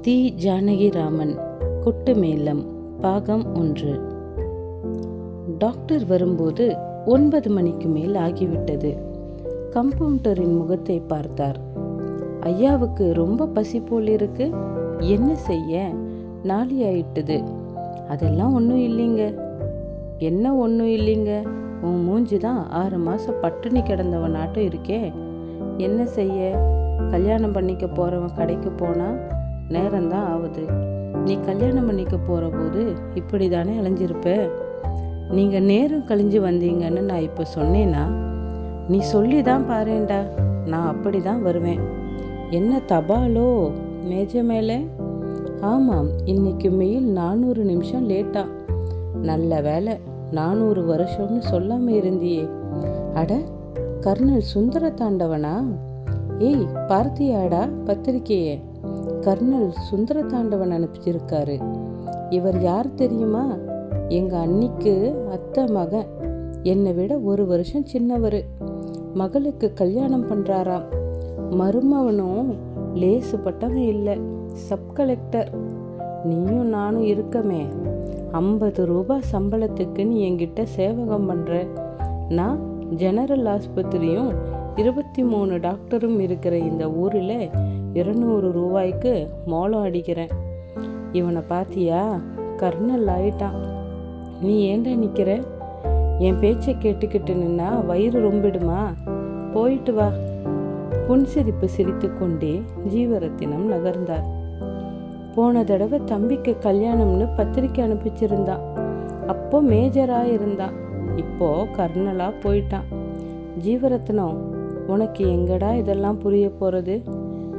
தி ஜானகிராமன் கொட்டு மேளம் பாகம் ஒன்று. டாக்டர் வரும்போது ஒன்பது மணிக்கு மேல் ஆகிவிட்டது. கம்பவுண்டரின் முகத்தை பார்த்தார். ஐயாவுக்கு ரொம்ப பசி போல் இருக்கு. என்ன செய்ய? நாளி ஆயிட்டுது அதெல்லாம் ஒன்றும் இல்லைங்க. என்ன ஒன்றும் இல்லைங்க? உன் மூஞ்சி தான் ஆறு மாதம் பட்டினி கிடந்தவனாட்டம் இருக்கே. என்ன செய்ய? கல்யாணம் பண்ணிக்க போகிறவன் கடைக்கு போனால் நேரம்தான் ஆகுது நீ கல்யாணம் பண்ணிக்க போகிற போது இப்படி தானே அலைஞ்சிருப்ப? நீங்கள் நேரம் கழிஞ்சு வந்தீங்கன்னு நான் இப்போ சொன்னேன்னா நீ சொல்லி தான் பாருண்டா நான் அப்படி தான் வருவேன். என்ன தபாலோ மேஜ மேலே? ஆமாம் இன்னைக்கு மெயில் நானூறு நிமிஷம் லேட்டா. நல்ல வேலை நானூறு வருஷம்னு சொல்லாமல் இருந்தியே. அட கர்னல் சுந்தர தாண்டவனா ஏய் பார்த்தியாடா பத்திரிக்கையே. கர்னல் சுந்தர தாண்டவன் அனுப்பிச்சிருக்காரு இவர் யார் தெரியுமா? எங்க அன்னிக்கு அத்தை மகன். என்னை விட ஒரு வருஷம் சின்னவர். மகளுக்கு கல்யாணம் பண்ணுறாராம் மருமவனும் லேசுப்பட்டவன் இல்லை சப் கலெக்டர். நீயும் நானும் இருக்கமே. ஐம்பது ரூபாய் சம்பளத்துக்கு நீ என்கிட்ட சேவகம் பண்ணுற நான் ஜெனரல் ஆஸ்பத்திரியும் இருபத்தி மூணு டாக்டரும் இருக்கிற இந்த ஊரில் இருநூறு ரூபாய்க்கு மோளம் அடிக்கிறேன். இவனை பாத்தியா? கர்னல் ஆயிட்டான். நீ ஏண்டா நிற்கிற என் பேச்சை கேட்டுக்கிட்டு நின்னா வயிறு ரொம்பிடுமா? போயிட்டு வா. புன்சிரிப்பு சிரித்து கொண்டே ஜீவரத்தினம் நகர்ந்தார். போன தடவை தம்பிக்கு கல்யாணம்னு பத்திரிக்கை அனுப்பிச்சிருந்தான். அப்போ மேஜராக இருந்தான். இப்போ கர்னலாக போயிட்டான். ஜீவரத்னம் உனக்கு எங்கடா இதெல்லாம் புரிய போகிறது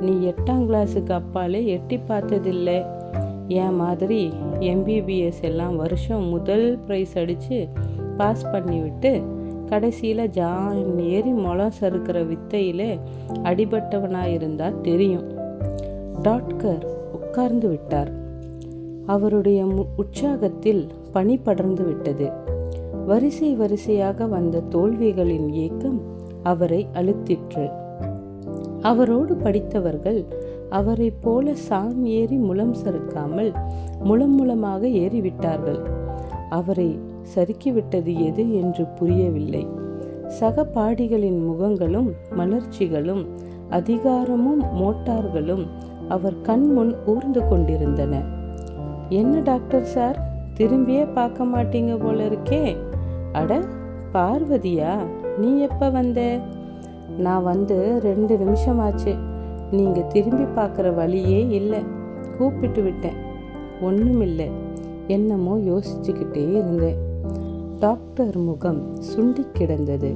நீ எட்டாம் கிளாஸுக்கு அப்பாலே எட்டி பார்த்ததில்லை. என் மாதிரி எம்பிபிஎஸ் எல்லாம் வருஷம் முதல் ப்ரைஸ் அடித்து பாஸ் பண்ணிவிட்டு கடைசியில் ஜான் ஏறி முளம் சறுக்கிற வித்தையில் அடிபட்டவனாக இருந்தால் தெரியும். டாட்கர் உட்கார்ந்து விட்டார். அவருடைய மு- உற்சாகத்தில் பனி படர்ந்து விட்டது. வரிசை வரிசையாக வந்த தோல்விகளின் ஏக்கம் அவரை அழுத்திற்று. அவரோடு படித்தவர்கள் அவரைப் போல சாம் ஏறி முலம் சறுக்காமல் முலம் முலமாக ஏறிவிட்டார்கள். அவரை சறுக்கிவிட்டது எது என்று புரியவில்லை. சக பாடிகளின் முகங்களும் மலர்ச்சிகளும் அதிகாரமும் மோட்டார்களும் அவர் கண் முன் ஊர்ந்து கொண்டிருந்தன. என்ன டாக்டர் சார் திரும்பியே பார்க்க மாட்டீங்க போல இருக்கே. அட பார்வதியா? நீ எப்போ வந்த? நான் வந்து ரெண்டு நிமிஷம் ஆச்சு நீங்கள் திரும்பி பார்க்குற வழியே இல்லை. கூப்பிட்டு விட்டேன். ஒன்றுமில்லை என்னமோ யோசிச்சுக்கிட்டே இருந்தேன். டாக்டர் முகம் சுண்டி கிடந்தது.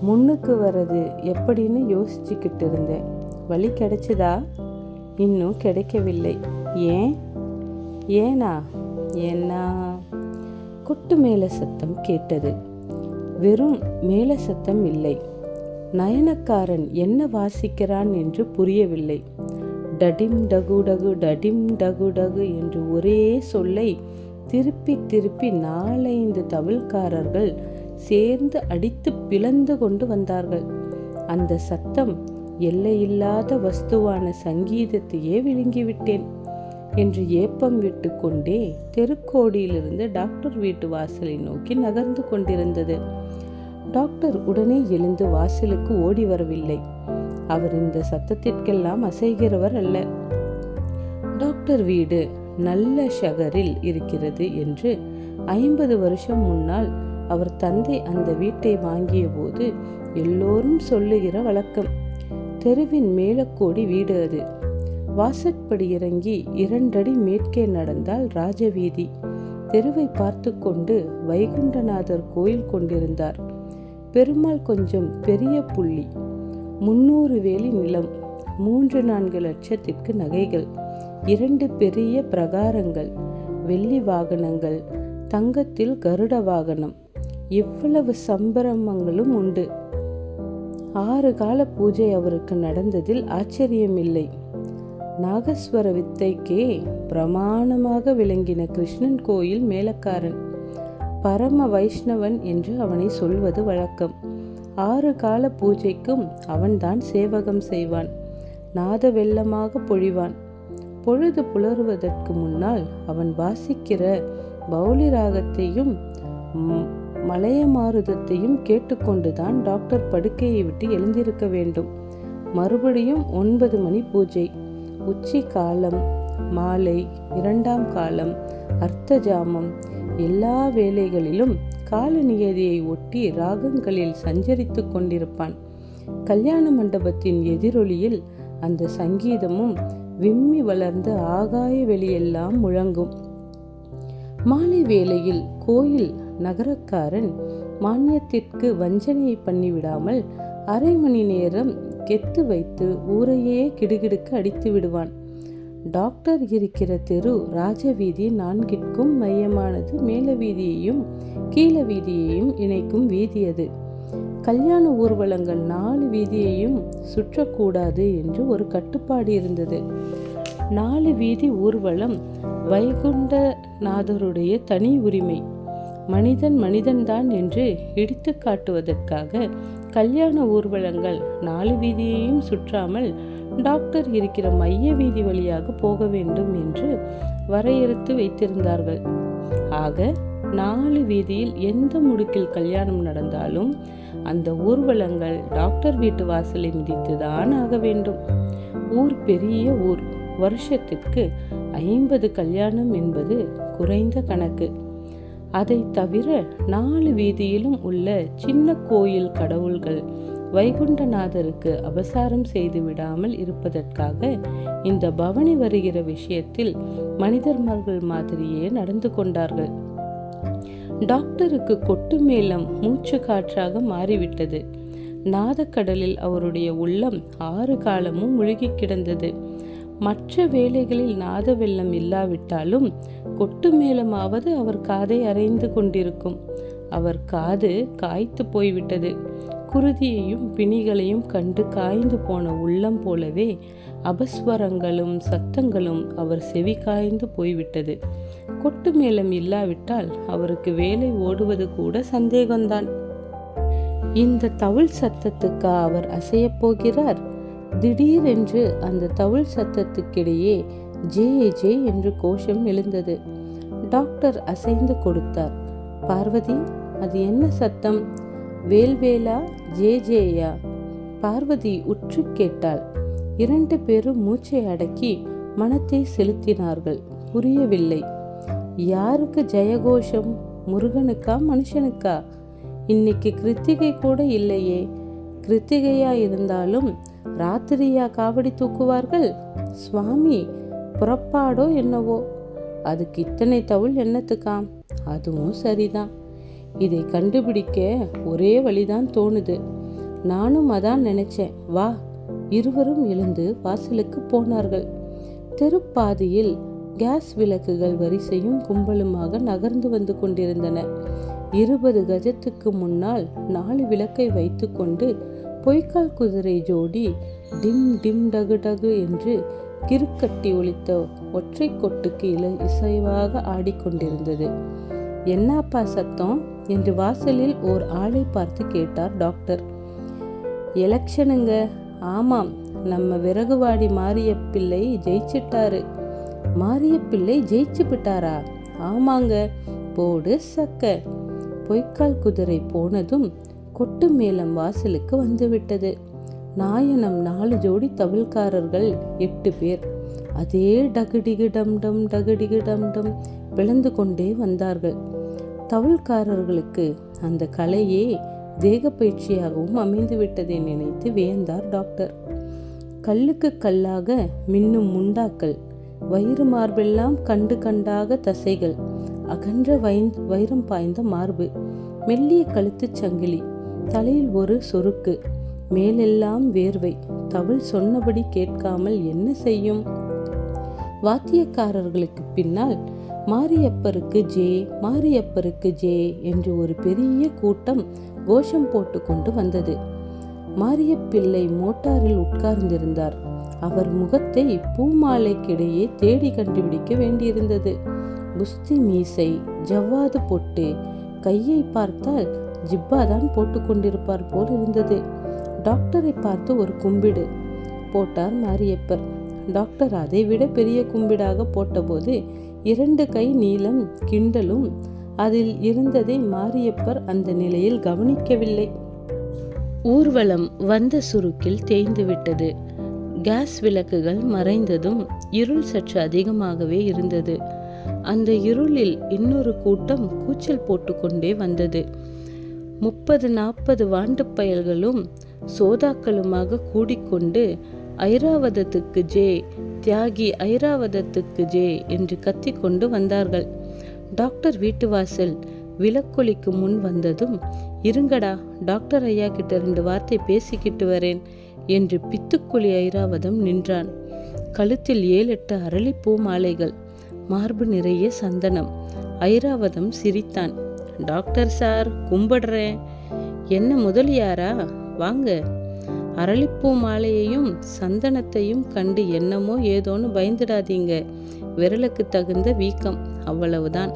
முன்னுக்கு வர்றது எப்படின்னு யோசிச்சுக்கிட்டு இருந்தேன். வழி கிடைச்சதா? இன்னும் கிடைக்கவில்லை. ஏன்? ஏனா? ஏன்னா கொட்டு மேலே சத்தம் கேட்டது. வெறும் மேல சத்தம் இல்லை. நயனக்காரன் என்ன வாசிக்கிறான் என்று புரியவில்லை. டடிம் டகு டகு டடிம் டகு டகு என்று ஒரே சொல்லை திருப்பி திருப்பி நாலைந்து தவில்காரர்கள் சேர்ந்து அடித்து பிளந்து கொண்டு வந்தார்கள். அந்த சத்தம் எல்லையில்லாத வஸ்துவான சங்கீதத்தையே விழுங்கிவிட்டேன். என்று ஏப்பம் விட்டு கொண்டே தெருக்கோடியிலிருந்து டாக்டர் வீட்டு வாசலை நோக்கி நகர்ந்து கொண்டிருந்தது. டாக்டர் உடனே எழுந்து வாசலுக்கு ஓடி வரவில்லை. அவர் இந்த சத்தத்திற்கெல்லாம் அசைகிறவர் அல்ல. டாக்டர் வீடு நல்ல ஷகரில் இருக்கிறது என்று ஐம்பது வருஷம் முன்னால் அவர் தந்தை அந்த வீட்டை வாங்கிய போது எல்லோரும் சொல்லுகிற வழக்கம். தெருவின் மேலக்கோடி வீடு அது. வாசற்படி இறங்கி இரண்டடி மேற்கே நடந்தால் ராஜவீதி. தெருவை பார்த்து கொண்டு வைகுண்டநாதர் கோயில் கொண்டிருந்தார். பெருமாள் கொஞ்சம் பெரிய புள்ளி. முன்னூறு வேலி நிலம் மூன்று நான்கு லட்சத்திற்கு நகைகள் இரண்டு பெரிய பிரகாரங்கள் வெள்ளி வாகனங்கள் தங்கத்தில் கருட வாகனம். இவ்வளவு சம்பிரமங்களும் உண்டு. ஆறு கால பூஜை அவருக்கு நடந்ததில் ஆச்சரியமில்லை. நாகஸ்வர வித்தைக்கே பிரமாணமாக விளங்கின கிருஷ்ணன் கோயில் மேலக்காரன். பரம வைஷ்ணவன் என்று அவனை சொல்வது வழக்கம். ஆறு கால பூஜைக்கும் அவன்தான் சேவகம் செய்வான். நாத வெள்ளமாக பொழிவான். பொழுது புலருவதற்கு முன்னால் அவன் வாசிக்கிற பௌலி ராகத்தையும் மலையமாருதத்தையும் கேட்டுக்கொண்டுதான் டாக்டர் படுக்கையை விட்டு எழுந்திருக்க வேண்டும். மறுபடியும் ஒன்பது மணி பூஜை. உச்சி காலம் மாலை இரண்டாம் காலம் அர்த்த ஜாமம் எல்லா வேளைகளிலும் கால நியதியை ஒட்டி ராகங்களில் சஞ்சரித்து கொண்டிருப்பான். கல்யாண மண்டபத்தின் எதிரொலியில் அந்த சங்கீதமும் விம்மி வளர்ந்து ஆகாய வெளியெல்லாம் முழங்கும். மாலை வேளையில் கோயில் நகரக்காரன் மானியத்திற்கு வஞ்சனையை பண்ணிவிடாமல் அரை மணி நேரம் கெத்து வைத்து ஊரையே கிடுகிடுக்கு அடித்து விடுவான். டாக்டர் இருக்கிற தெரு ராஜவீதி நான்கிற்கும் மையமானது மேல வீதியையும் கீழ வீதியையும் இணைக்கும் வீதி அது கல்யாண ஊர்வலங்கள் நாலு வீதியையும் சுற்றக்கூடாது என்று ஒரு கட்டுப்பாடு இருந்தது. நாலு வீதி ஊர்வலம் வைகுண்டநாதருடைய தனி உரிமை. மனிதன் மனிதன்தான் என்று இடித்து காட்டுவதற்காக கல்யாண ஊர்வலங்கள் நாலு வீதியையும் சுற்றாமல் டாக்டர் இருக்கிற மைய வீதி வழியாக போக வேண்டும் என்று வரையறுத்து வைத்திருந்தார்கள். ஆக நாலு வீதியில் எந்த முடுக்கில் கல்யாணம் நடந்தாலும் அந்த ஊர்வலங்கள் டாக்டர் வீட்டு வாசலை மிதித்துதான் ஆக வேண்டும். ஊர் பெரிய ஊர். வருஷத்திற்கு ஐம்பது கல்யாணம் என்பது குறைந்த கணக்கு. அதை தவிர நாலு வீதியிலும் உள்ள சின்ன கோயில் கடவுள்கள் வைகுண்டநாதருக்கு அபசாரம் செய்து விடாமல் இருப்பதற்காக இந்த பவனி வருகிற விஷயத்தில் மனிதர்கள் மாதிரியே நடந்து கொண்டார்கள். டாக்டருக்கு கொட்டு மேளம் மூச்சு காற்றாக மாறிவிட்டது. நாதக்கடலில் அவருடைய உள்ளம் ஆறு காலமும் முழுகி கிடந்தது. மற்ற வேலைகளில் நாத வெள்ளம் இல்லாவிட்டாலும் கொட்டு மேளமாவது அவர் காதை அரைந்து கொண்டிருக்கும். அவர் காது காய்த்து போய்விட்டது. குருதியையும் பிணிகளையும் கண்டு காய்ந்து போன உள்ளம் போலவே அபஸ்வரங்களும் சத்தங்களும் அவர் செவி காய்ந்து போய்விட்டது. கொட்டு மேளம் இல்லாவிட்டால் அவருக்கு வேலை ஓடுவது கூட சந்தேகம்தான். இந்த தவுள் சத்தத்துக்கா அவர் அசையப் போகிறார்? திடீரென்று அந்த தவுள் சத்தத்துக்கிடையே ஜே ஜே என்று கோஷம் எழுந்தது. டாக்டர் அசைந்து கொடுத்தார். பார்வதி அது என்ன சத்தம்? வேல்வேலா ஜே ஜேயா? பார்வதி உற்று கேட்டாள். இரண்டு பேரும் மூச்சை அடக்கி மனத்தை செலுத்தினார்கள். புரியவில்லை. யாருக்கு ஜெயகோஷம்? முருகனுக்கா மனுஷனுக்கா? இன்னைக்கு கிருத்திகை கூட இல்லையே. கிருத்திகையா இருந்தாலும் ராத்திரியா காவடி தூக்குவார்கள்? சுவாமி புறப்பாடோ என்னவோ? அதுக்கு இத்தனை தவுள் என்னத்துக்காம்? அதுவும் சரிதான். இதை கண்டுபிடிக்க ஒரே வழிதான் தோணுது. நானும் அதான் நினைச்சேன். வா. இருவரும் எழுந்து வாசலுக்கு போனார்கள். தெருப்பாதியில் கேஸ் விளக்குகள் வரிசையும் கும்பலுமாக நகர்ந்து வந்து கொண்டிருந்தன. இருபது கஜத்துக்கு முன்னால் நாலு விளக்கை வைத்துக்கொண்டு பொய்க்கால் குதிரை ஜோடி டிம் டிம் டகு டகு என்று கிறுக்கட்டி ஒழித்த ஒற்றை கொட்டுக்கு இல இசைவாக ஆடிக்கொண்டிருந்தது. என்னப்பா சத்தம்? என்று வாசலில் ஓர் ஆளை பார்த்து கேட்டார் டாக்டர். எலெக்ஷனுங்க. ஆமாம் நம்ம விறகுவாடி மாரிய பிள்ளை ஜெயிச்சிட்டாரு. மாரிய பிள்ளை ஜெயிச்சு விட்டாரா ஆமாங்க போடு சக்க. பொய்க்கால் குதிரை போனதும் கொட்டு மேளம் வாசலுக்கு வந்துவிட்டது. நாயனம் நாலு ஜோடி தவில்காரர்கள் எட்டு பேர். அதே டகுடிகு டம் டம் டகுடிகு டம் டம் பிளந்து கொண்டே வந்தார்கள். தவில்காரர்களுக்கு அந்த கலையே தேக பயிற்சியாகவும் அமைந்துவிட்டதை நினைத்து வியந்தார் டாக்டர். கல்லுக்கு கல்லாக மின்னும் முண்டாக்கள் வயிறு மார்பெல்லாம் கண்டு கண்டாக தசைகள் அகன்ற வைந் வைரம் பாய்ந்த மார்பு மெல்லிய கழுத்துச் சங்கிலி தலையில் ஒரு சொருக்கு மேலெல்லாம் வேர்வை. தவள் சொன்னபடி கேட்காமல் என்ன செய்யும்? வாத்தியக்காரர்களுக்கு பின்னால் மாரியப்பருக்கு ஜே மாரியப்பருக்கு ஜே என்று ஒரு பெரிய கூட்டம் கோஷம் போட்டு கொண்டு வந்தது. மாரியப்பிள்ளை மோட்டாரில் உட்கார்ந்திருந்தார். அவர் முகத்தை பூமாலைக்கிடையே தேடி கண்டுபிடிக்க வேண்டியிருந்தது. புஸ்தி மீசை ஜவ்வாது பொட்டு கையை பார்த்தால் ஜிப்பாதான் போட்டு கொண்டிருப்பார் போல் இருந்தது. டாக்டரை பார்த்து ஒரு கும்பிடு போட்டார் மாரியப்பர். டாக்டர் அதை விட பெரிய கும்பிடாக போட்டபோது இரண்டு கை நீளம் கிண்டலும் அதில் இருந்ததை மாரியப்பர் அந்த நிலையில் கவனிக்கவில்லை. ஊர்வலம் வந்த சுருக்கில் தேய்ந்துவிட்டது கேஸ் விளக்குகள் மறைந்ததும் இருள் சற்று அதிகமாகவே இருந்தது. அந்த இருளில் இன்னொரு கூட்டம் கூச்சல் போட்டுக்கொண்டே வந்தது. முப்பது நாற்பது வாண்டு பயல்களும் சோதாக்களுமாக கூடிக்கொண்டு ஐராவதத்துக்கு ஜே தியாகி ஐராவதத்துக்கு ஜே என்று கத்திக்கொண்டு வந்தார்கள். டாக்டர் வீட்டு வாசல் விளக்கொலிக்கு முன் வந்ததும் இருங்கடா டாக்டர் ஐயா கிட்ட ரெண்டு வார்த்தை பேசிக்கிட்டு வரேன் என்று பித்துக்குழி ஐராவதம் நின்றான். கழுத்தில் ஏழெட்டு அரளிப்பூ மாலைகள் மார்பு நிறைய சந்தனம் ஐராவதம் சிரித்தான். டாக்டர் சார் கும்பிடுறேன். என்ன முதலியாரா வாங்க. அரளிப்பூ மாலையையும் சந்தனத்தையும் கண்டு என்னமோ ஏதோன்னு பயந்துடாதீங்க. விரலுக்கு தகுந்த வீக்கம் அவ்வளவுதான்.